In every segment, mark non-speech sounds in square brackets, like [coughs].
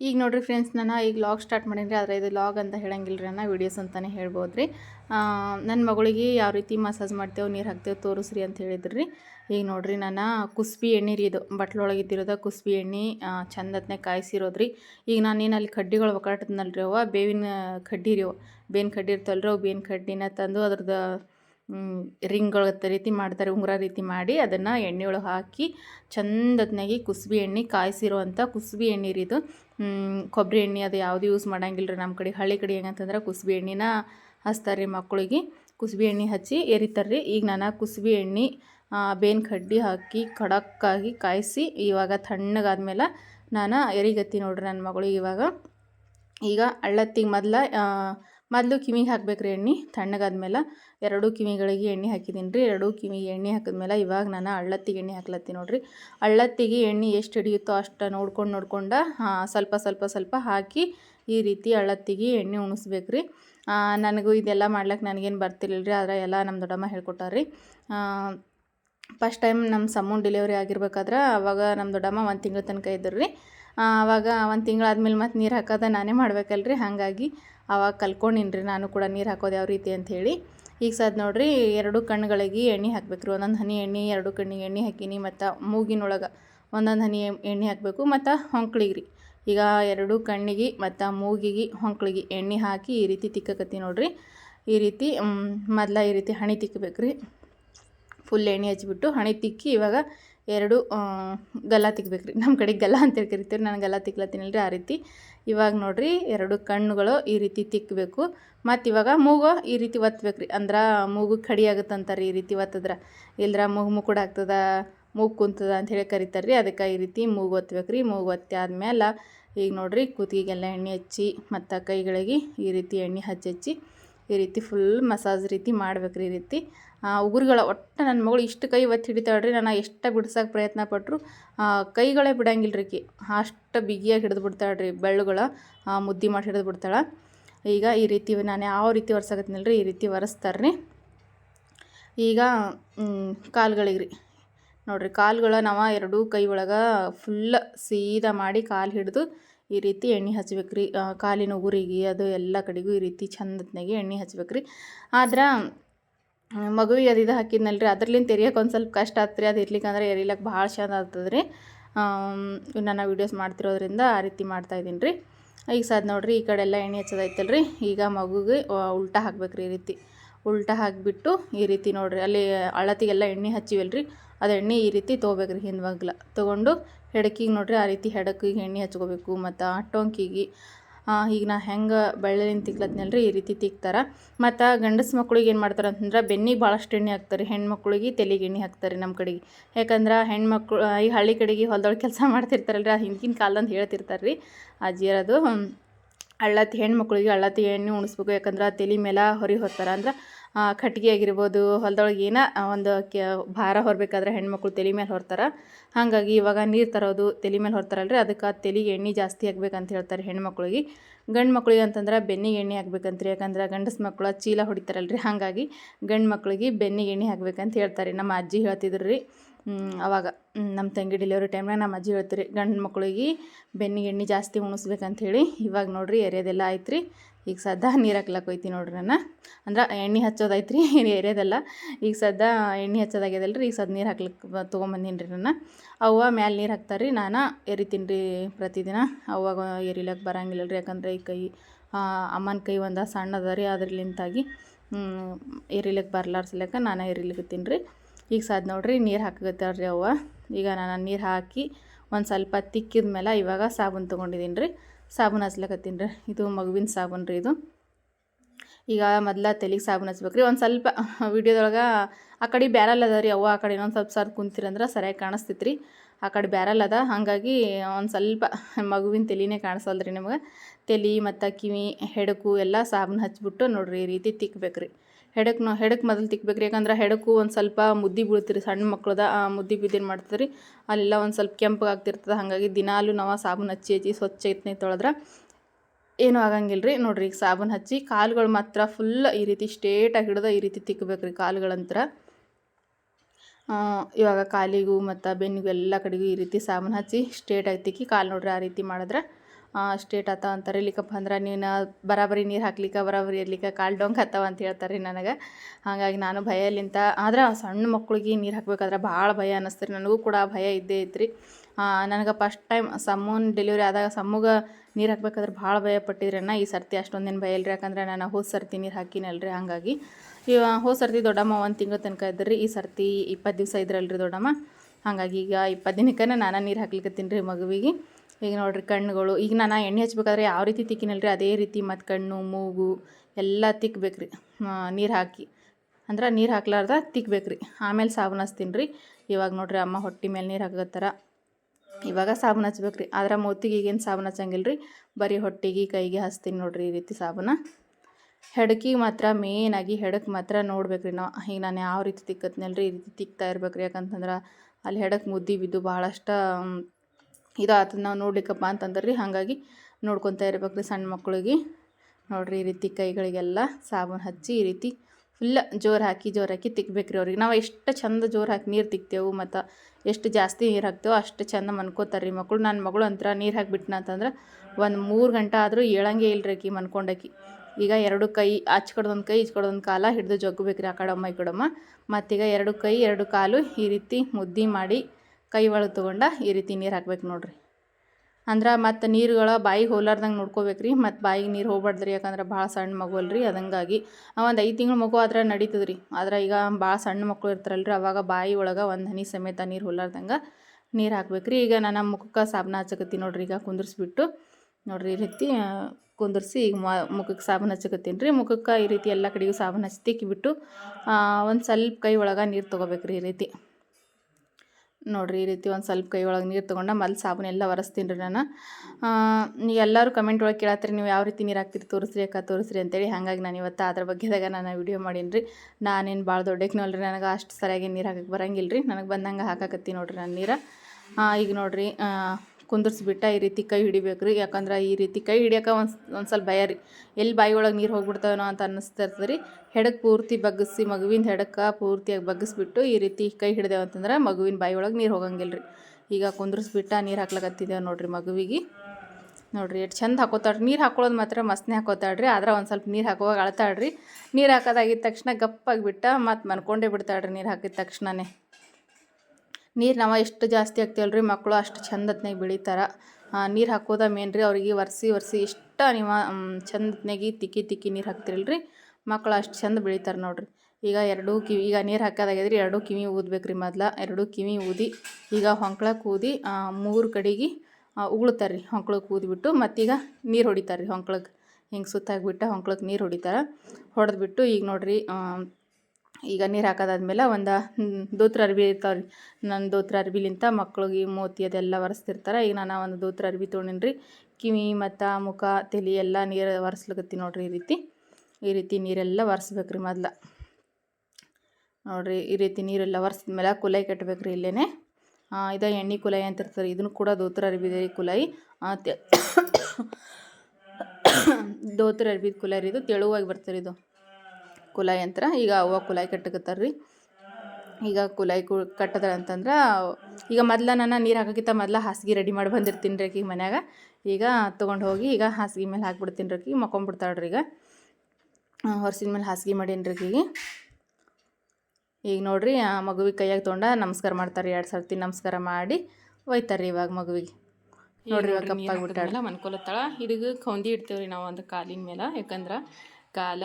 ಈಗ ನೋಡಿರಿ ಫ್ರೆಂಡ್ಸ್ ನಾನು ಈಗ ಲಾಗ್ ಸ್ಟಾರ್ಟ್ ಮಾಡೀನಿ ಆದರೆ ಇದು ಲಾಗ್ ಅಂತ ಹೇಳಂಗಿಲ್ಲ ರೀ ನಾನು ವೀಡಿಯೋಸ್ ಅಂತಲೇ ಹೇಳ್ಬೋದು ರೀ ನನ್ನ ಮಗಳಿಗೆ ಯಾವ ರೀತಿ ಮಸಾಜ್ ಮಾಡ್ತೇವೆ, ನೀರು ಹಾಕ್ತೇವೆ ತೋರಿಸ್ರಿ ಅಂತ ಹೇಳಿದ್ರಿ. ಈಗ ನೋಡಿರಿ ನಾನು ಕುಸ್ಬಿ ಎಣ್ಣೆ ರೀ ಇದು, ಬಟ್ಲೊಳಗೆ ಇದ್ದಿರೋದು ಕುಸ್ಬಿ ಎಣ್ಣೆ ಚಂದತ್ನೆ ಕಾಯಿಸಿರೋದು ರೀ ಈಗ ನಾನೇನು ಅಲ್ಲಿ ಕಡ್ಡಿಗಳು ಒಕಾಟದ್ನಲ್ರಿ ಅವ ಬೇವಿನ ಕಡ್ಡಿ ರೀ ಅವ ಬೇವಿನ ಕಡ್ಡಿ ಇರ್ತಲ್ರಿ ಅವು, ಬೇವಿನ ಕಡ್ಡಿನ ತಂದು ಅದ್ರದ್ದು ರಿಂಗ್ಗಳ ರೀತಿ ಮಾಡ್ತಾರೆ, ಉಂಗುರ ರೀತಿ ಮಾಡಿ ಅದನ್ನು ಎಣ್ಣೆ ಒಳಗೆ ಹಾಕಿ ಚಂದತ್ನಾಗಿ ಕುಸ್ಬಿ ಎಣ್ಣೆ ಕಾಯಿಸಿರುವಂಥ ಕುಸ್ಬಿ ಎಣ್ಣೆ ರೀ ಇದು. ಕೊಬ್ಬರಿ ಎಣ್ಣೆ ಅದು ಯಾವುದು ಯೂಸ್ ಮಾಡಂಗಿಲ್ಲ ರೀ ನಮ್ಮ ಕಡೆ, ಹಳ್ಳಿ ಕಡೆ ಹೆಂಗಂತಂದ್ರೆ ಕುಸುಬಿ ಎಣ್ಣೆನ ಹಚ್ತಾರೆ ರೀ ಮಕ್ಕಳಿಗೆ ಕುಸುಬೆ ಎಣ್ಣೆ ಹಚ್ಚಿ ಎರಿತಾರೆ ರೀ. ಈಗ ನಾನು ಕುಸುಬೆ ಎಣ್ಣೆ ಬೇನ್ ಕಡ್ಡಿ ಹಾಕಿ ಖಡಕ್ಕಾಗಿ ಕಾಯಿಸಿ ಇವಾಗ ತಣ್ಣಗಾದ್ಮೇಲೆ ನಾನು ಎರಿಗತ್ತಿ ನೋಡ್ರಿ ನನ್ನ ಮಗಳಿಗೆ ಇವಾಗ. ಈಗ ಅಳ್ಳತ್ತಿಗೆ ಮೊದ್ಲ ಮೊದಲು ಕಿವಿಗೆ ಹಾಕ್ಬೇಕು ರೀ ಎಣ್ಣೆ ತಣ್ಣಗಾದ್ಮೇಲೆ ಎರಡು ಕಿವಿಗಳಿಗೆ ಎಣ್ಣೆ ಹಾಕಿದ್ದೀನಿ ರೀ. ಎರಡೂ ಕಿವಿಗೆ ಎಣ್ಣೆ ಹಾಕಿದ್ಮೇಲೆ ಇವಾಗ ನಾನು ಅಳ್ಳತ್ತಿಗೆ ಎಣ್ಣೆ ಹಾಕ್ಲತ್ತೀನಿ ನೋಡಿರಿ. ಅಳ್ಳತ್ತಿಗೆ ಎಣ್ಣೆ ಎಷ್ಟು ಹಿಡಿಯುತ್ತೋ ಅಷ್ಟು ನೋಡ್ಕೊಂಡು ನೋಡ್ಕೊಂಡು ಸ್ವಲ್ಪ ಸ್ವಲ್ಪ ಸ್ವಲ್ಪ ಹಾಕಿ ಈ ರೀತಿ ಅಳ್ಳತ್ತಿಗೆ ಎಣ್ಣೆ ಉಣಿಸ್ಬೇಕು ರೀ ನನಗೂ ಇದೆಲ್ಲ ಮಾಡ್ಲಿಕ್ಕೆ ನನಗೇನು ಬರ್ತಿರ್ಲಿಲ್ಲ ರೀ ಆದರೆ ಎಲ್ಲ ನಮ್ಮ ದೊಡ್ಡಮ್ಮ ಹೇಳ್ಕೊಟ್ಟಾರ್ರಿ ಫಸ್ಟ್ ಟೈಮ್ ನಮ್ಮ ಸಮ್ಮನ್ ಡೆಲಿವರಿ ಆಗಿರ್ಬೇಕಾದ್ರೆ ಅವಾಗ ನಮ್ಮ ದೊಡ್ಡಮ್ಮ ಒಂದು ತಿಂಗಳ ತನಕ ಇದ್ದರು ರೀ. ಆವಾಗ ಒಂದು ತಿಂಗಳಾದ್ಮೇಲೆ ಮತ್ತೆ ನೀರು ಹಾಕೋದ ನಾನೇ ಮಾಡ್ಬೇಕಲ್ರಿ. ಹಾಗಾಗಿ ಅವಾಗ ಕಲ್ಕೊಂಡಿನಿ ರೀ ನಾನು ಕೂಡ ನೀರು ಹಾಕೋದು ಯಾವ ರೀತಿ ಅಂಥೇಳಿ ಈಗ ಸದ್ ನೋಡಿರಿ ಎರಡು ಕಣ್ಣುಗಳಿಗೆ ಎಣ್ಣೆ ಹಾಕಬೇಕು ರೀ ಒಂದೊಂದು ಹನಿ ಎಣ್ಣೆ, ಎರಡು ಕಣ್ಣಿಗೆ ಎಣ್ಣೆ ಹಾಕೀನಿ, ಮತ್ತು ಮೂಗಿನೊಳಗೆ ಒಂದೊಂದು ಹನಿ ಎಣ್ಣೆ ಹಾಕಬೇಕು, ಮತ್ತು ಹೊಂಕ್ಳಿಗೆ ರೀ ಈಗ ಎರಡು ಕಣ್ಣಿಗೆ ಮತ್ತು ಮೂಗಿಗೆ ಹೊಂಕ್ಳಿಗೆ ಎಣ್ಣೆ ಹಾಕಿ ಈ ರೀತಿ ತಿಕ್ಕಕತ್ತಿ ನೋಡಿರಿ. ಈ ರೀತಿ ಮೊದಲ ಈ ರೀತಿ ಹಣಿ ತಿಕ್ಕಬೇಕು ರೀ ಫುಲ್ ಎಣ್ಣೆ ಹಚ್ಚಿಬಿಟ್ಟು ಹಣೆ ತಿಕ್ಕಿ ಇವಾಗ ಎರಡು ಗಲ್ಲ ತಿಕ್ಬೇಕು ರೀ ನಮ್ಮ ಕಡೆ ಗಲ್ಲ ಅಂತೇಳಿ ಕರಿತೀವಿ ನಾನು ಗಲ್ಲ ತಿಕ್ಲತ್ತೀನಲ್ರಿ ಆ ರೀತಿ. ಇವಾಗ ನೋಡಿರಿ ಎರಡು ಕಣ್ಣುಗಳು ಈ ರೀತಿ ತಿಕ್ಕಬೇಕು ಮತ್ತು ಇವಾಗ ಮೂಗು ಈ ರೀತಿ ಒತ್ತಬೇಕು ರೀ ಅಂದ್ರೆ ಮೂಗು ಕಡಿ ಆಗುತ್ತಂತಾರೆ ಈ ರೀತಿ ಒತ್ತದ್ರೆ. ಇಲ್ದ್ರ ಮೂಗು ಮುಕ್ಕುಡ ಆಗ್ತದ, ಮೂಗು ಕುಂತದ ಅಂಥೇಳಿ ಕರಿತಾರೆ ರೀ ಅದಕ್ಕೆ ಈ ರೀತಿ ಮೂಗು ಒತ್ತಬೇಕು ರೀ ಮೂಗು ಒತ್ತಿ ಆದಮೇಲೆ ಈಗ ನೋಡಿರಿ ಕೂತಿಗೆಲ್ಲ ಎಣ್ಣೆ ಹಚ್ಚಿ ಮತ್ತು ಕೈಗಳಿಗೆ ಈ ರೀತಿ ಎಣ್ಣೆ ಹಚ್ಚಿ ಹಚ್ಚಿ ಈ ರೀತಿ ಫುಲ್ ಮಸಾಜ್ ರೀತಿ ಮಾಡ್ಬೇಕು ರೀ ಈ ರೀತಿ. ಉಗುರುಗಳ ಒಟ್ಟು ನನ್ನ ಮಗಳು ಇಷ್ಟು ಕೈ ಒತ್ತಿ ಹಿಡಿತಾಳ್ರಿ, ನಾನು ಎಷ್ಟು ಬಿಡ್ಸೋಕೆ ಪ್ರಯತ್ನ ಪಟ್ಟರು ಕೈಗಳೇ ರೀ ಅಷ್ಟು ಬಿಗಿಯಾಗಿ ಹಿಡಿದು ಬಿಡ್ತಾಳ್ರಿ ಬೆಳ್ಳುಗಳ ಮುದ್ದೆ ಮಾಡಿ ಹಿಡಿದು ಬಿಡ್ತಾಳೆ. ಈಗ ಈ ರೀತಿ ನಾನು ಯಾವ ರೀತಿ ಒರ್ಸಕತ್ತೀನಲ್ಲ ರೀ ಈ ರೀತಿ ಒರೆಸ್ತಾರೆ ರೀ ಈಗ ಕಾಲುಗಳಿಗೆ ರೀ. ನೋಡಿರಿ, ಕಾಲುಗಳ ನಾವು ಎರಡೂ ಕೈ ಒಳಗೆ ಫುಲ್ ಸೀದಾ ಮಾಡಿ ಕಾಲು ಹಿಡಿದು ಈ ರೀತಿ ಎಣ್ಣೆ ಹಚ್ಬೇಕು ರೀ ಕಾಲಿನ ಉಗುರಿಗೆ ಅದು ಎಲ್ಲ ಕಡೆಗೂ ಈ ರೀತಿ ಚಂದತ್ನಾಗೆ ಎಣ್ಣೆ ಹಚ್ಬೇಕು ರೀ ಆದ್ರೆ ಮಗುವಿಗೆ ಅದು ಇದು ಹಾಕಿದ್ನಲ್ಲ ರೀ ಅದ್ರಲ್ಲಿಂದ ತೆರಿಯೋಕೆ ಒಂದು ಸ್ವಲ್ಪ ಕಷ್ಟ ಆತ್ರಿ. ಅದು ಇರ್ಲಿಕ್ಕಂದ್ರೆ ಎರಿಲಕ್ಕೆ ಭಾಳ ಚಂದ ಆಗ್ತದೆ ರೀ ನಾನು ವೀಡಿಯೋಸ್ ಮಾಡ್ತಿರೋದ್ರಿಂದ ಆ ರೀತಿ ಮಾಡ್ತಾಯಿದ್ದೀನಿ ರೀ ಈಗ ಸದ್ ನೋಡಿರಿ ಈ ಕಡೆ ಎಲ್ಲ ಎಣ್ಣೆ ಹಚ್ಚೋದೈತಲ್ಲ ರೀ ಈಗ ಮಗುಗೆ ಉಲ್ಟಾ ಹಾಕ್ಬೇಕು ರೀ ಈ ರೀತಿ. ಉಲ್ಟಾ ಹಾಕಿಬಿಟ್ಟು ಈ ರೀತಿ ನೋಡಿರಿ, ಅಲ್ಲಿ ಅಳತಿಗೆಲ್ಲ ಎಣ್ಣೆ ಹಚ್ಚಿವಲ್ಲ ರೀ ಅದು ಎಣ್ಣೆ ಈ ರೀತಿ ತೊಗೋಬೇಕ್ರಿ ಹಿಂದ್ವಾಗ್ಲ. ತೊಗೊಂಡು ಹೆಡಕಿಗೆ ನೋಡಿರಿ, ಆ ರೀತಿ ಹೆಡಕಿಗೆ ಎಣ್ಣೆ ಹಚ್ಕೋಬೇಕು, ಮತ್ತು ಅಟ್ಟೊಂಕಿಗೆ ಈಗ ನಾ ಹೆಂಗೆ ಬೆಳ್ಳಿನ ರೀ ಈ ರೀತಿ ತಿಕ್ತಾರೆ. ಮತ್ತು ಗಂಡಸ ಮಕ್ಳಿಗೆ ಏನು ಮಾಡ್ತಾರೆ ಅಂತಂದ್ರೆ ಬೆನ್ನಿಗೆ ಭಾಳಷ್ಟು ಎಣ್ಣೆ ಹಾಕ್ತಾರೆ ಹೆಣ್ಮಕ್ಳಿಗೆ ತಲೆಗೆ ಎಣ್ಣೆ ಹಾಕ್ತಾರೆ ನಮ್ಮ ಕಡೆಗೆ. ಯಾಕಂದ್ರೆ ಹೆಣ್ಮಕ್ಳು ಈ ಹಳ್ಳಿ ಕಡೆಗೆ ಹೊಲ್ದೊಳಗೆ ಕೆಲಸ [laughs] ಮಾಡ್ತಿರ್ತಾರಲ್ಲ ರೀ ಹಿಂದಿನ ಕಾಲದಂದು ಹೇಳ್ತಿರ್ತಾರೆ ರೀ ಅಜ್ಜಿಯರದು ಹಳ್ಳತಿ ಹೆಣ್ಮಕ್ಳಿಗೆ ಅಳ್ಳತ್ತಿ ಎಣ್ಣೆ ಉಣಿಸ್ಬೇಕು, ಯಾಕಂದ್ರೆ ತಲೆ ಮೇಲೆ ಹೊರಿ ಹೊತ್ತಾರೆ. ಅಂದ್ರೆ ಕಟ್ಗೆ ಆಗಿರ್ಬೋದು, ಹೊಲದೊಳಗೆ ಏನ ಒಂದು ಕೆ, ಭಾರ ಹೊರಬೇಕಾದ್ರೆ ಹೆಣ್ಮಕ್ಳು ತಲೆ ಮೇಲೆ ಹೊರ್ತಾರೆ. ಹಾಗಾಗಿ ಇವಾಗ ನೀರು ತರೋದು ತಲೆ ಮೇಲೆ ಹೊರ್ತಾರಲ್ರಿ, ಅದಕ್ಕೆ ತಲೆಗೆ ಎಣ್ಣೆ ಜಾಸ್ತಿ ಆಗ್ಬೇಕಂತ ಹೇಳ್ತಾರೆ ಹೆಣ್ಮಕ್ಳಿಗೆ. ಗಂಡು ಮಕ್ಳಿಗೆ ಅಂತಂದ್ರೆ ಬೆನ್ನಿಗೆ ಎಣ್ಣೆ ಹಾಕ್ಬೇಕಂತ್ರಿ, ಯಾಕಂದ್ರೆ ಗಂಡಸು ಮಕ್ಕಳು ಚೀಲ ಹೊಡಿತಾರಲ್ರಿ. ಹಾಗಾಗಿ ಗಂಡು ಮಕ್ಳಿಗೆ ಬೆನ್ನಿಗೆ ಎಣ್ಣೆ ಹಾಕ್ಬೇಕಂತ ಹೇಳ್ತಾರೆ. ನಮ್ಮ ಅಜ್ಜಿ ಹೇಳ್ತಿದ್ರು ರೀ ಅವಾಗ ನಮ್ಮ ತಂಗಿ ಡೆಲಿವರಿ ಟೈಮ್ನಾಗ ನಮ್ಮ ಅಜ್ಜಿ ಹೇಳ್ತೀರಿ, ಗಂಡು ಮಕ್ಕಳಿಗೆ ಬೆನ್ನಿಗೆ ಎಣ್ಣೆ ಜಾಸ್ತಿ ಉಣಿಸ್ಬೇಕಂತ ಹೇಳಿ ಇವಾಗ ನೋಡಿರಿ ಎರೆಯೋದೆಲ್ಲ ಆಯ್ತು ರೀ ಈಗ ಸದ್ದ ನೀರು ಹಾಕ್ಲಕ್ಕೆ ಹೋಯ್ತಿ ನೋಡ್ರಿ ನಾನು ಅಂದ್ರೆ, ಎಣ್ಣೆ ಹಚ್ಚೋದೈತೆ ರೀ ಎರೆದೆಲ್ಲ ಈಗ ಸದ್ದ ಎಣ್ಣೆ ಹಚ್ಚೋದಾಗ್ಯದಲ್ಲ ರೀ ಈಗ ಸದ್ ನೀರು ಹಾಕ್ಲಿಕ್ಕೆ ತೊಗೊಂಬಂದೀನಿ ರೀ ನಾನು ಅವ್ವ ಮ್ಯಾಲೆ ನೀರು ಹಾಕ್ತಾರೆ ರೀ ನಾನು ಎರಿತೀನಿ ರೀ ಪ್ರತಿದಿನ. ಅವಾಗ ಎರಿಲಕ್ಕೆ ಬರಂಗಿಲ್ಲ ರೀ ಯಾಕಂದ್ರೆ ಈ ಕೈ ಅಮ್ಮನ ಕೈ ಒಂದು ಸಣ್ಣದ ರೀ ಅದ್ರಲಿಂತಾಗಿ ಎರಿಲಿಕ್ಕೆ ಬರ್ಲಾರ್ಸಲಕ್ಕ ನಾನು ಎರಿಲಿಕ್ಕೆ ರೀ ಈಗ ಸಾದ್ ನೋಡ್ರಿ, ನೀರು ಹಾಕಗತ್ತಾರ ರೀ ಅವ್ವ. ಈಗ ನಾನು ನೀರು ಹಾಕಿ ಒಂದು ಸ್ವಲ್ಪ ತಿಕ್ಕಿದ ಮೇಲೆ ಇವಾಗ ಸಾಬೂನು ತೊಗೊಂಡಿದ್ದೀನಿ ರೀ. ಸಾಬೂನು ಹಚ್ಲಕತ್ತೀನಿ ರೀ. ಇದು ಮಗುವಿನ ಸಾಬೂನು ರೀ ಇದು. ಈಗ ಮೊದಲ ತಲೆಗೆ ಸಾಬೂನು ಹಚ್ಬೇಕು ರೀ ಒಂದು ಸ್ವಲ್ಪ ವಿಡಿಯೋದೊಳಗೆ ಆ ಕಡೆ ಬ್ಯಾರಲ್ ಅದ ರೀ ಅವ್ವ, ಆ ಕಡೆ ಇನ್ನೊಂದು ಸ್ವಲ್ಪ ಸರ್ ಕುಂತಿರಂದ್ರೆ ಸರಿಯಾಗಿ ಕಾಣಿಸ್ತೈತೆ ರೀ. ಆ ಕಡೆ ಬ್ಯಾರಲ್ ಅದ. ಹಾಗಾಗಿ ಒಂದು ಸ್ವಲ್ಪ ಮಗುವಿನ ತಲೆನೇ ಕಾಣಿಸಲ್ರಿ ನಿಮ್ಗೆ. ತಲೆ ಮತ್ತು ಕಿವಿ, ಹೆಡಕು ಎಲ್ಲ ಸಾಬೂನು ಹಚ್ಬಿಟ್ಟು ನೋಡಿರಿ ಈ ರೀತಿ ತಿಕ್ಬೇಕು ರೀ ಹೆಡಕ್ನ ಹೆಡಕ್ ಮೊದಲು ತಿಕ್ಬೇಕು ರೀ ಯಾಕಂದ್ರೆ ಹೆಡಕು ಒಂದು ಸ್ವಲ್ಪ ಮುದ್ದೆ ಬೀಳ್ತೀರಿ. ಸಣ್ಣ ಮಕ್ಳದ, ಆ, ಮುದ್ದೆ ಬಿದ್ದೇನು ಮಾಡ್ತದೆ ರೀ ಅಲ್ಲೆಲ್ಲ ಒಂದು ಸ್ವಲ್ಪ ಕೆಂಪಗೆ ಆಗ್ತಿರ್ತದೆ. ಹಾಗಾಗಿ ದಿನಾಲು ನಾವು ಸಾಬೂನು ಹಚ್ಚಿ ಹಚ್ಚಿ ಸ್ವಚ್ಛ ಇತ್ತು ತೊಳೆದ್ರೆ ಏನೂ ಆಗಂಗಿಲ್ಲ ರೀ ನೋಡಿರಿ ಈಗ ಸಾಬೂನು ಹಚ್ಚಿ ಕಾಲುಗಳು ಮಾತ್ರ ಫುಲ್ ಈ ರೀತಿ ಸ್ಟೇಟಾಗಿ ಹಿಡ್ದು ಈ ರೀತಿ ತಿಕ್ಕಬೇಕು ರೀ ಕಾಲುಗಳಂತ್ರ ಇವಾಗ ಕಾಲಿಗೂ ಮತ್ತು ಬೆನ್ನಿಗೂ ಎಲ್ಲ ಕಡೆಗೂ ಈ ರೀತಿ ಸಾಬೂನು ಹಚ್ಚಿ ಸ್ಟೇಟಾಗಿ ತಿಕ್ಕಿ ಕಾಲು ನೋಡ್ರಿ ಆ ರೀತಿ ಮಾಡಿದ್ರೆ ಸ್ಟೇಟ್ ಆತ ಅಂತಾರೆ. ಇಲ್ಲಿಕಪ್ಪ ಅಂದ್ರೆ ನೀನು ಬರಾಬರಿ ನೀರು ಹಾಕ್ಲಿಕ್ಕೆ, ಬರಾಬರಿ ಇರ್ಲಿಕ್ಕೆ ಕಾಲು ಡೊಂಕ್ ಹತ್ತವ ಅಂತ ಹೇಳ್ತಾರೆ ರೀ ನನಗೆ. ಹಾಗಾಗಿ ನಾನು ಭಯಲಿಂತ ಆದ್ರೆ ಸಣ್ಣ ಮಕ್ಳಿಗೆ ನೀರು ಹಾಕ್ಬೇಕಾದ್ರೆ ಭಾಳ ಭಯ ಅನ್ನಿಸ್ತು ರೀ ನನಗೂ ಕೂಡ ಭಯ ಇದ್ದೇ ಐತ್ರಿ ನನಗೆ ಫಸ್ಟ್ ಟೈಮ್ ಸಮ್ಮೂನ್ ಡೆಲಿವರಿ ಆದಾಗ ಸಮ್ಮುಗೆ ನೀರು ಹಾಕ್ಬೇಕಾದ್ರೆ ಭಾಳ ಭಯ ಪಟ್ಟಿದ್ರಿ ಅಣ್ಣ. ಈ ಸರ್ತಿ ಅಷ್ಟೊಂದೇನು ಭಯ ಇಲ್ಲರಿ ಯಾಕಂದ್ರೆ ನಾನು ಹೋದ ಸರ್ತಿ ನೀರು ಹಾಕಿನಲ್ರಿ. ಹಾಗಾಗಿ ಇವ ಹೋದ ಸರ್ತಿ ದೊಡ್ಡಮ್ಮ ಒಂದು ತಿಂಗಳ ತನಕ ಇದ್ದರಿ ಈ ಸರ್ತಿ ಇಪ್ಪತ್ತು ದಿವಸ ಇದ್ರಲ್ರಿ ದೊಡ್ಡಮ್ಮ. ಹಾಗಾಗಿ ಈಗ ಇಪ್ಪತ್ತು ದಿನಕ್ಕೆ ನಾನು ನೀರು ಹಾಕ್ಲಿಕ್ಕತ್ತೀನಿ ರೀ ಮಗುವಿಗೆ. ಈಗ ನೋಡ್ರಿ ಕಣ್ಣುಗಳು. ಈಗ ನಾನು ಎಣ್ಣೆ ಹಚ್ಬೇಕಾದ್ರೆ ಯಾವ ರೀತಿ ತಿಕ್ಕಿನಲ್ರಿ? ಅದೇ ರೀತಿ ಮತ್ತು ಕಣ್ಣು, ಮೂಗು ಎಲ್ಲ ತಿಕ್ಬೇಕ್ರಿ. ನೀರು ಹಾಕಿ. ಅಂದ್ರೆ ನೀರು ಹಾಕ್ಲಾರ್ದ ತಿಕ್ಬೇಕ್ರಿ. ಆಮೇಲೆ ಸಾಬೂನು ಹಚ್ತೀನಿ ರೀ ಇವಾಗ ನೋಡ್ರಿ ಅಮ್ಮ ಹೊಟ್ಟೆ ಮೇಲೆ ನೀರು ಹಾಕತ್ತಾರ ಇವಾಗ ಸಾಬೂನು ಹಚ್ಬೇಕ್ರಿ. ಆದ್ರೆ ಮೂತಿಗೆ ಈಗೇನು ಸಾಬೂನು ಹಚ್ಚಂಗಿಲ್ಲ ರೀ ಬರೀ ಹೊಟ್ಟೆಗೆ, ಕೈಗೆ ಹಚ್ತೀನಿ ನೋಡ್ರಿ ಈ ರೀತಿ ಸಾಬೂನ. ಹೆಡಕಿಗೆ ಮಾತ್ರ ಮೇನಾಗಿ ಹೆಡಕ್ಕೆ ಮಾತ್ರ ನೋಡ್ಬೇಕ್ರಿ ನಾವು. ಈಗ ನಾನು ಯಾವ ರೀತಿ ತಿಕ್ಕತ್ನಲ್ರಿ? ಈ ರೀತಿ ತಿಕ್ತಾ ಇರ್ಬೇಕ್ರಿ. ಯಾಕಂತಂದ್ರೆ ಅಲ್ಲಿ ಹೆಡಕ್ಕೆ ಮುದ್ದಿ ಬಿದ್ದು ಭಾಳಷ್ಟು ಇದು ನಾವು ನೋಡ್ಲಿಕ್ಕಪ್ಪ ಅಂತಂದ್ರೆ ರೀ, ಹಾಗಾಗಿ ನೋಡ್ಕೊತಾ ಇರ್ಬೇಕು ರೀ ಸಣ್ಣ ಮಕ್ಕಳಿಗೆ ನೋಡಿರಿ ಈ ರೀತಿ ಕೈಗಳಿಗೆಲ್ಲ ಸಾಬೂನು ಹಚ್ಚಿ ಈ ರೀತಿ ಫುಲ್ ಜೋರು ಹಾಕಿ ಜೋರು ಹಾಕಿ ತಿಕ್ಬೇಕು ರೀ ಅವ್ರಿಗೆ. ನಾವು ಎಷ್ಟು ಚಂದ ಜೋರು ಹಾಕಿ ನೀರು ತಿಕ್ತೇವೆ ಮತ್ತು ಎಷ್ಟು ಜಾಸ್ತಿ ನೀರು ಹಾಕ್ತೇವೆ ಅಷ್ಟು ಚಂದ ಮನ್ಕೋತಾರೆ ರೀ ಮಕ್ಕಳು ನನ್ನ ಮಗಳು ಅಂತರ ನೀರು ಹಾಕಿಬಿಟ್ನ ಅಂತಂದ್ರೆ ಒಂದು ಮೂರು ಗಂಟೆ ಆದರೂ ಏಳಂಗೆ ಇಲ್ರಿ ಆಕಿ ಮನ್ಕೊಂಡಾಕಿ. ಈಗ ಎರಡು ಕೈ, ಆಚೆ ಕಡ್ದೊಂದು ಕೈ, ಈಚೆ ಕಡ್ದೊಂದು ಕಾಲ ಹಿಡಿದು ಜಗ್ಗಬೇಕು ರೀ ಆ ಕಡಮ್ಮ, ಈ ಕಡಮ್ಮ. ಮತ್ತೀಗ ಎರಡು ಕೈ, ಎರಡು ಕಾಲು ಈ ರೀತಿ ಮುದ್ದೆ ಮಾಡಿ ಕೈ ಒಳಗೆ ತೊಗೊಂಡು ಈ ರೀತಿ ನೀರು ಹಾಕ್ಬೇಕು ನೋಡಿರಿ. ಅಂದ್ರೆ ಮತ್ತು ನೀರುಗಳ ಬಾಯಿಗೆ ಹೋಲಾರ್ದಂಗೆ ನೋಡ್ಕೋಬೇಕು ರೀ. ಮತ್ತು ಬಾಯಿಗೆ ನೀರು ಹೋಗ್ಬಾರ್ದ್ರಿ, ಯಾಕಂದ್ರೆ ಭಾಳ ಸಣ್ಣ ಮಗು ಅಲ್ರಿ ಅದಂಗಾಗಿ. ಒಂದು ಐದು ತಿಂಗಳು ಮಗು ಆದ್ರೆ ನಡೀತದೆ ರೀ. ಆದ್ರೆ ಈಗ ಭಾಳ ಸಣ್ಣ ಮಕ್ಕಳು ಇರ್ತಾರಲ್ರಿ, ಅವಾಗ ಬಾಯಿ ಒಳಗೆ ಒಂದು ಹನಿ ಸಮೇತ ನೀರು ಹೋಲಾರ್ದಂಗೆ ನೀರು ಹಾಕ್ಬೇಕು ರೀ. ಈಗ ನಾನು ಮುಖಕ್ಕೆ ಸಾಬೂನು ಹಚ್ಚಕತ್ತೀನಿ ನೋಡ್ರಿ, ಈಗ ಕುಂದಿರ್ಸ್ಬಿಟ್ಟು. ನೋಡ್ರಿ ಈ ರೀತಿ ಕುಂದಿರ್ಸಿ ಈಗ ಮುಖಕ್ಕೆ ಸಾಬೂನು ಹಚ್ಚಕತ್ತೀನಿ ರೀ. ಮುಖಕ್ಕೆ ಈ ರೀತಿ ಎಲ್ಲ ಕಡೆಗೂ ಸಾಬೂನು ಹಚ್ಚಿ ತಿಕ್ಕಿಬಿಟ್ಟು ಒಂದು ಸ್ವಲ್ಪ ಕೈ ಒಳಗೆ ನೀರು ತೊಗೋಬೇಕು ರೀ ಈ ರೀತಿ. ನೋಡಿರಿ ಈ ರೀತಿ ಒಂದು ಸ್ವಲ್ಪ ಕೈ ಒಳಗೆ ನೀರು ತೊಗೊಂಡು ಮಲ್ಲಿ ಸಾಬೂನು ಎಲ್ಲ ಒರೆಸ್ತೀನಿ ರೀ ನಾನು. ಎಲ್ಲರೂ ಕಮೆಂಟ್ ಒಳಗೆ ಕೇಳತ್ತೀರಿ ನೀವು ಯಾವ ರೀತಿ ನೀರು ಹಾಕ್ತೀರಿ ತೋರಿಸ್ರಿ ಅಕ್ಕ, ತೋರಿಸ್ರಿ ಅಂತೇಳಿ. ಹಾಗಾಗಿ ನಾನು ಇವತ್ತು ಅದ್ರ ಬಗ್ಗೆದಾಗ ನಾನು ವಿಡಿಯೋ ಮಾಡೀನಿ ರೀ. ನಾನೇನು ಭಾಳ ದೊಡ್ಡಕ್ನಲ್ರಿ ನನಗೆ ಅಷ್ಟು ಸರಿಯಾಗಿ ನೀರು ಹಾಕಕ್ಕೆ ಬರಂಗಿಲ್ಲ ರೀ ನನಗೆ ಬಂದಂಗೆ ಹಾಕಾಕತ್ತಿ ನೋಡ್ರಿ ನಾನು ನೀರು. ಈಗ ನೋಡಿರಿ ಕುಂದಿರ್ಸ್ಬಿಟ್ಟು ಈ ರೀತಿ ಕೈ ಹಿಡಿಬೇಕು ರೀ ಯಾಕಂದ್ರೆ ಈ ರೀತಿ ಕೈ ಹಿಡಿಯೋಕೆ ಒಂದು ಒಂದು ಸ್ವಲ್ಪ ಭಯ ರೀ. ಎಲ್ಲಿ ಬಾಯಿ ಒಳಗೆ ನೀರು ಹೋಗ್ಬಿಡ್ತಾವೇನೋ ಅಂತ ಅನ್ನಿಸ್ತಿರ್ತದೆ ರೀ. ಹೆಡಕ್ಕೆ ಪೂರ್ತಿ ಬಗ್ಗಿಸಿ ಮಗುವಿನ ಹೆಡಕ್ಕೆ ಪೂರ್ತಿಯಾಗಿ ಬಗ್ಗಿಸ್ಬಿಟ್ಟು ಈ ರೀತಿ ಕೈ ಹಿಡ್ದೇವೆ ಅಂತಂದ್ರೆ ಮಗುವಿನ ಬಾಯಿ ಒಳಗೆ ನೀರು ಹೋಗಂಗಿಲ್ಲ ರೀ. ಈಗ ಬಿಟ್ಟ ನೀರು ಹಾಕ್ಲಕತ್ತಿದ್ದೇವೆ ನೋಡಿರಿ ಮಗುವಿಗೆ. ನೋಡಿರಿ ಎಷ್ಟು ಚಂದ ಹಾಕೋತಾಳ್ರಿ. ನೀರು ಹಾಕೊಳ್ಳೋದು ಮಾತ್ರ ಮಸ್ನೇ ಹಾಕೋತಾಳ್ರಿ. ಆದ್ರೆ ಒಂದು ಸ್ವಲ್ಪ ನೀರು ಹಾಕುವಾಗ ಅಳ್ತಾಳ್ರಿ. ನೀರು ಹಾಕೋದಾಗಿದ್ದ ತಕ್ಷಣ ಗಪ್ಪಾಗಿ ಬಿಟ್ಟ ಮತ್ತು ಮನ್ಕೊಂಡೇ ಬಿಡ್ತಾಳ್ರಿ ನೀರು ಹಾಕಿದ ತಕ್ಷಣವೇ ನೀರು ನಾವು ಎಷ್ಟು ಜಾಸ್ತಿ ಹಾಕ್ತೀವಲ್ರಿ ಮಕ್ಕಳು ಅಷ್ಟು ಚಂದತ್ನಾಗ ಬೆಳಿತಾರೆ. ನೀರು ಹಾಕೋದ ಮೇನ್ ರೀ ಅವ್ರಿಗೆ ಒರೆಸಿ ಒರೆಸಿ ಇಷ್ಟ ನೀವು ಚಂದತ್ನಾಗಿ ತಿಕ್ಕಿ ತಿಕ್ಕಿ ನೀರು ಹಾಕ್ತಿರಲ್ರಿ ಮಕ್ಕಳು ಅಷ್ಟು ಚಂದ ಬೆಳಿತಾರೆ ನೋಡಿರಿ. ಈಗ ಎರಡೂ ಕಿವಿ, ಈಗ ನೀರು ಹಾಕೋದಾಗ್ಯದ್ರಿ ಎರಡೂ ಕಿವಿ ಊದ್ಬೇಕು ರೀ ಮೊದ್ಲು, ಎರಡೂ ಕಿವಿ ಊದಿ, ಈಗ ಹೊಂಕ್ಳಕ್ಕೆ ಕೂದಿ ಮೂರು ಕಡೆಗೆ ಉಗುಳ್ತಾರೆ ರೀ ಹೊಂಕ್ಳಕ್ಕೆ ಊದ್ಬಿಟ್ಟು ಮತ್ತೀಗ ನೀರು ಹೊಡಿತಾರೆ ರೀ ಹೊಂಕ್ಳಕ್ಕೆ ಹಿಂಗೆ ಸುತ್ತಾಕ್ಬಿಟ್ಟು ಹೊಂಕ್ಳಕ್ಕೆ ನೀರು ಹೊಡಿತಾರೆ. ಹೊಡೆದ್ಬಿಟ್ಟು ಈಗ ನೋಡಿರಿ ಈಗ ನೀರು ಹಾಕೋದಾದ್ಮೇಲೆ ಒಂದು ದೂತ್ರ ಅರ್ಬಿ ಇರ್ತಾವೆ ರೀ ನನ್ನ ದೂತ್ರ ಅರ್ಬಿಲಿಂತ ಮಕ್ಳಿಗೆ ಮೋತಿ ಅದೆಲ್ಲ ಒರೆಸ್ತಿರ್ತಾರೆ. ಈಗ ನಾನು ಒಂದು ದೂತ್ರ ಅರ್ಬಿ ತೊಗೊಂಡಿನಿ ರೀ ಕಿವಿ, ಮತ್ತು ಮುಖ, ತಲೆ ಎಲ್ಲ ನೀರು ಒರೆಸ್ಲಿಕತ್ತಿ ನೋಡಿರಿ ಈ ರೀತಿ. ಈ ರೀತಿ ನೀರೆಲ್ಲ ಒರೆಸ್ಬೇಕು ರೀ ಮೊದ್ಲು. ನೋಡಿರಿ ಈ ರೀತಿ ನೀರೆಲ್ಲ ಒರೆಸಿದ್ಮೇಲೆ ಕುಲಾಯಿ ಕಟ್ಬೇಕು ರೀ ಇಲ್ಲೇ ಇದು ಎಣ್ಣೆ ಕುಲಾಯಿ ಅಂತ ಇರ್ತಾರೆ ಇದನ್ನು ಕೂಡ ದೋತ್ರ ಅರ್ಬಿದೆ ರೀ ಕುಲಾಯಿ [coughs] ದೋತ್ರ ಅರ್ಬಿದ ಕುಲಾಯಿ ಇದು. ತೆಳುವಾಗಿ ಬರ್ತಾರೆ ಇದು. ಕುಲಾಯಿ ಅಂತಾರೆ. ಈಗ ಅವ್ವ ಕುಲಾಯಿ ಕಟ್ಟಕತ್ತಾರ ರೀ. ಈಗ ಕುಲಾಯಿ ಕು ಕಟ್ಟದ ಅಂತಂದ್ರೆ ಈಗ ಮೊದ್ಲ ನಾನು ನೀರು ಹಾಕೋಕ್ಕಿಂತ ಮೊದ್ಲು ಹಾಸಿಗೆ ರೆಡಿ ಮಾಡಿ ಬಂದಿರ್ತೀನಿ ರೀ ಈಗ ಮನ್ಯಾಗ. ಈಗ ತೊಗೊಂಡು ಹೋಗಿ ಈಗ ಹಾಸಿಗೆ ಮೇಲೆ ಹಾಕ್ಬಿಡ್ತೀನಿ ರೀ ಈಗ ಮಕ್ಕೊಂಬಿಡ್ತಾಳ್ರಿ ಈಗ. ಹೊರ್ಸಿದ ಮೇಲೆ ಹಾಸಿಗೆ ಮಾಡೀನಿ ರೀ ಈಗ ಈಗ ನೋಡ್ರಿ ಆ ಮಗುವಿಗೆ ಕೈಯಾಗ ತೊಗೊಂಡ ನಮಸ್ಕಾರ ಮಾಡ್ತಾರೆ ಎರಡು ಸರ್ತಿ ನಮಸ್ಕಾರ ಮಾಡಿ ಒಯ್ತಾರೆ ಇವಾಗ ಮಗುವಿಗೆ. ನೋಡ್ರಿ ಇವಾಗ ಕಪ್ಪಾಗ್ಬಿಟ್ಟಾಳ ಮನ್ಕೊಲತ್ತಾಳ. ಇದಕ್ಕೆ ಕೌಂದಿ ಇಡ್ತೇವೆ ರೀ ನಾವು ಒಂದು ಕಾಲಿನ ಮೇಲೆ. ಯಾಕಂದ್ರೆ ಕಾಲ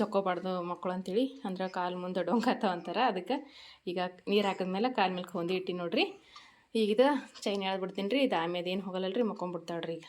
ಜೊಕ್ಕೋಬಾರ್ದು ಮಕ್ಕಳು ಅಂತೇಳಿ ಅಂದ್ರೆ ಕಾಲು ಮುಂದೆ ಡೊಂಕಾತಾವ ಅಂತಾರೆ. ಅದಕ್ಕೆ ಈಗ ನೀರು ಹಾಕಿದ್ಮೇಲೆ ಕಾಲ ಮೇಲೆ ಹೊಂದಿ ಇಟ್ಟು ನೋಡ್ರಿ. ಈಗ ಇದು ಚೈನ್ ಹೇಳ್ಬಿಡ್ತೀನಿ ರೀ ಇದು ಆಮೇಲೆ ಏನು ಹೋಗಲ್ಲ ರೀ ಮಕ್ಕೊಂಬಿಡ್ತಾಳ್ರಿ ಈಗ.